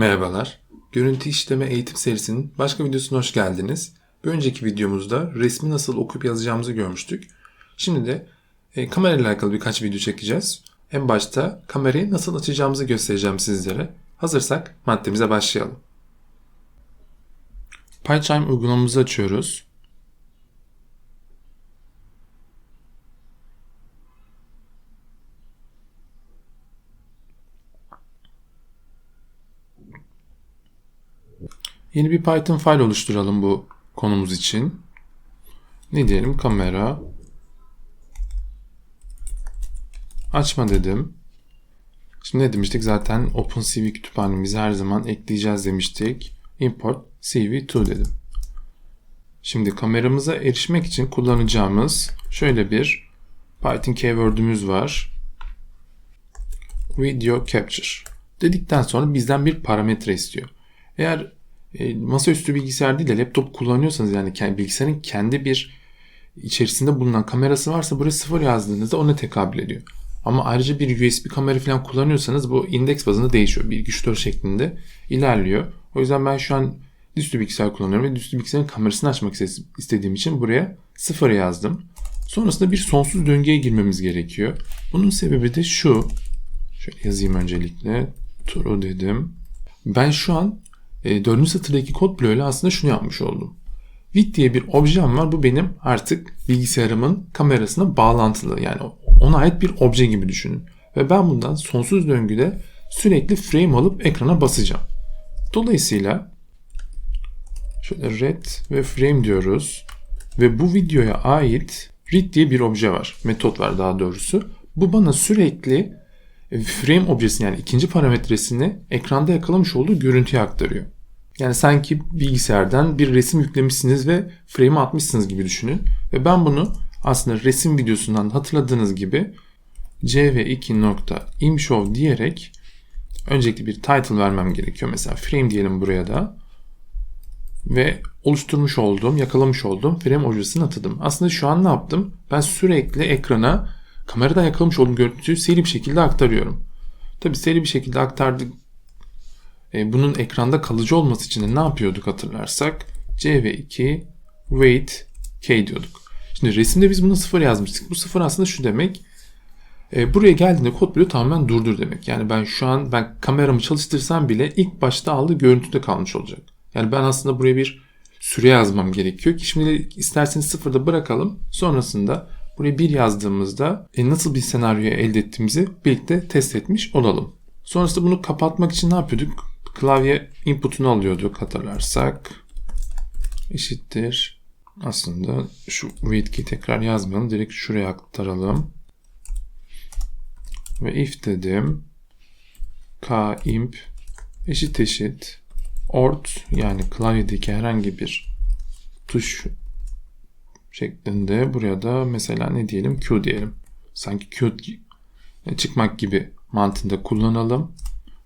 Merhabalar. Görüntü işleme eğitim serisinin başka videosuna hoş geldiniz. Bir önceki videomuzda resmi nasıl okuyup yazacağımızı görmüştük. Şimdi de e, kamerayla alakalı birkaç video çekeceğiz. En başta kamerayı nasıl açacağımızı göstereceğim sizlere. Hazırsak maddemize başlayalım. PyCharm uygulamamızı açıyoruz. Yeni bir Python file oluşturalım bu konumuz için. Ne diyelim? Kamera. Açma dedim. Şimdi ne demiştik? Zaten OpenCV kütüphanemizi her zaman ekleyeceğiz demiştik. Import CV2 dedim. Şimdi kameramıza erişmek için kullanacağımız şöyle bir Python keyword'ümüz var. Video Capture. Dedikten sonra bizden bir parametre istiyor. Eğer e, masaüstü bilgisayar değil de laptop kullanıyorsanız yani bilgisayarın kendi bir içerisinde bulunan kamerası varsa buraya sıfır yazdığınızda ona tekabül ediyor. Ama ayrıca bir USB kamera falan kullanıyorsanız bu indeks bazında değişiyor. Bir güç şeklinde ilerliyor. O yüzden ben şu an dizüstü bilgisayar kullanıyorum ve dizüstü bilgisayarın kamerasını açmak istediğim için buraya sıfır yazdım. Sonrasında bir sonsuz döngüye girmemiz gerekiyor. Bunun sebebi de şu. Şöyle yazayım öncelikle. True dedim. Ben şu an e, 4. satırdaki kod bloğuyla aslında şunu yapmış oldum. Vid diye bir objem var. Bu benim artık bilgisayarımın kamerasına bağlantılı. Yani ona ait bir obje gibi düşünün. Ve ben bundan sonsuz döngüde sürekli frame alıp ekrana basacağım. Dolayısıyla şöyle red ve frame diyoruz. Ve bu videoya ait read diye bir obje var. Metot var daha doğrusu. Bu bana sürekli frame objesini yani ikinci parametresini ekranda yakalamış olduğu görüntüye aktarıyor. Yani sanki bilgisayardan bir resim yüklemişsiniz ve frame atmışsınız gibi düşünün. Ve ben bunu aslında resim videosundan hatırladığınız gibi cv2.imshow diyerek öncelikle bir title vermem gerekiyor. Mesela frame diyelim buraya da. Ve oluşturmuş olduğum, yakalamış olduğum frame objesini atadım. Aslında şu an ne yaptım? Ben sürekli ekrana kameradan yakalamış olduğum görüntüyü seri bir şekilde aktarıyorum. Tabi seri bir şekilde aktardık. E, bunun ekranda kalıcı olması için de ne yapıyorduk hatırlarsak? CV2 wait k diyorduk. Şimdi resimde biz buna sıfır yazmıştık. Bu sıfır aslında şu demek. E, buraya geldiğinde kod bloğu tamamen durdur demek. Yani ben şu an ben kameramı çalıştırsam bile ilk başta aldığı görüntüde kalmış olacak. Yani ben aslında buraya bir süre yazmam gerekiyor ki şimdi isterseniz sıfırda bırakalım. Sonrasında buraya bir yazdığımızda e, nasıl bir senaryoyu elde ettiğimizi birlikte test etmiş olalım. Sonrasında bunu kapatmak için ne yapıyorduk? Klavye input'unu alıyorduk hatırlarsak. Eşittir. Aslında şu wait tekrar yazmayalım. Direkt şuraya aktaralım. Ve if dedim. k imp eşit eşit ort yani klavyedeki herhangi bir tuş şeklinde buraya da mesela ne diyelim Q diyelim. Sanki Q çıkmak gibi mantığında kullanalım.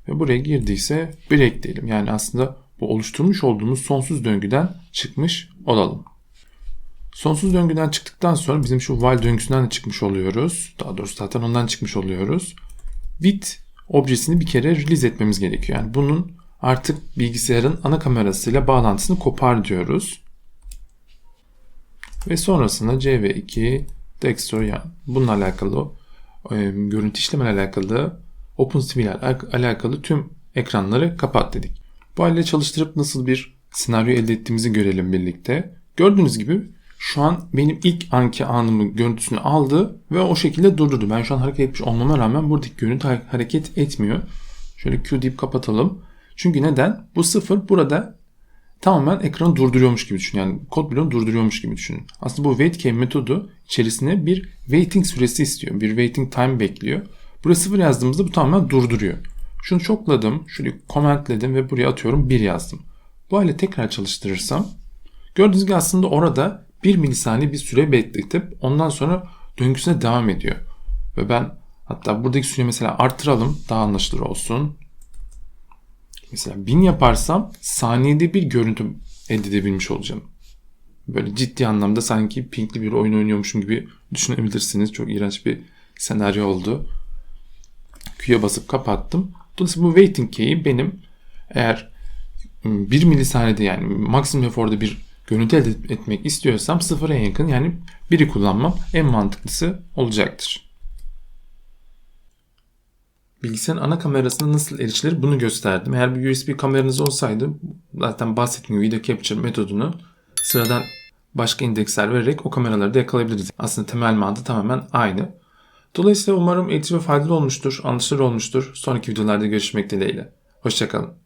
Ve buraya girdiyse break diyelim. Yani aslında bu oluşturmuş olduğumuz sonsuz döngüden çıkmış olalım. Sonsuz döngüden çıktıktan sonra bizim şu while döngüsünden de çıkmış oluyoruz. Daha doğrusu zaten ondan çıkmış oluyoruz. With objesini bir kere release etmemiz gerekiyor. Yani bunun artık bilgisayarın ana kamerasıyla bağlantısını kopar diyoruz. Ve sonrasında CV2 Dexter yani bununla alakalı e, görüntü işlemle alakalı OpenCV ile alakalı tüm ekranları kapat dedik. Bu halde çalıştırıp nasıl bir senaryo elde ettiğimizi görelim birlikte. Gördüğünüz gibi şu an benim ilk anki anımın görüntüsünü aldı ve o şekilde durdurdu. Ben şu an hareket etmiş olmama rağmen buradaki görüntü hareket etmiyor. Şöyle Q deyip kapatalım. Çünkü neden? Bu sıfır burada tamamen ekranı durduruyormuş gibi düşünün. Yani kod bloğunu durduruyormuş gibi düşünün. Aslında bu wait key metodu içerisine bir waiting süresi istiyor. Bir waiting time bekliyor. Buraya sıfır yazdığımızda bu tamamen durduruyor. Şunu çokladım, şöyle commentledim ve buraya atıyorum 1 yazdım. Bu hale tekrar çalıştırırsam gördüğünüz gibi aslında orada 1 milisaniye bir süre bekletip ondan sonra döngüsüne devam ediyor. Ve ben hatta buradaki süreyi mesela artıralım daha anlaşılır olsun. Mesela 1000 yaparsam saniyede bir görüntü elde edebilmiş olacağım. Böyle ciddi anlamda sanki pinkli bir oyun oynuyormuşum gibi düşünebilirsiniz. Çok iğrenç bir senaryo oldu. Q'ya basıp kapattım. Dolayısıyla bu waiting key'i benim Eğer 1 milisaniyede yani maksimum eforda bir görüntü elde etmek istiyorsam sıfıra yakın yani 1'i kullanmam en mantıklısı olacaktır. Bilgisayarın ana kamerasına nasıl erişilir bunu gösterdim. Eğer bir USB kameranız olsaydı zaten bahsettiğim video capture metodunu sıradan başka indeksler vererek o kameraları da yakalayabiliriz. Aslında temel mantığı tamamen aynı. Dolayısıyla umarım eğitim faydalı olmuştur, anlaşılır olmuştur. Sonraki videolarda görüşmek dileğiyle. Hoşçakalın.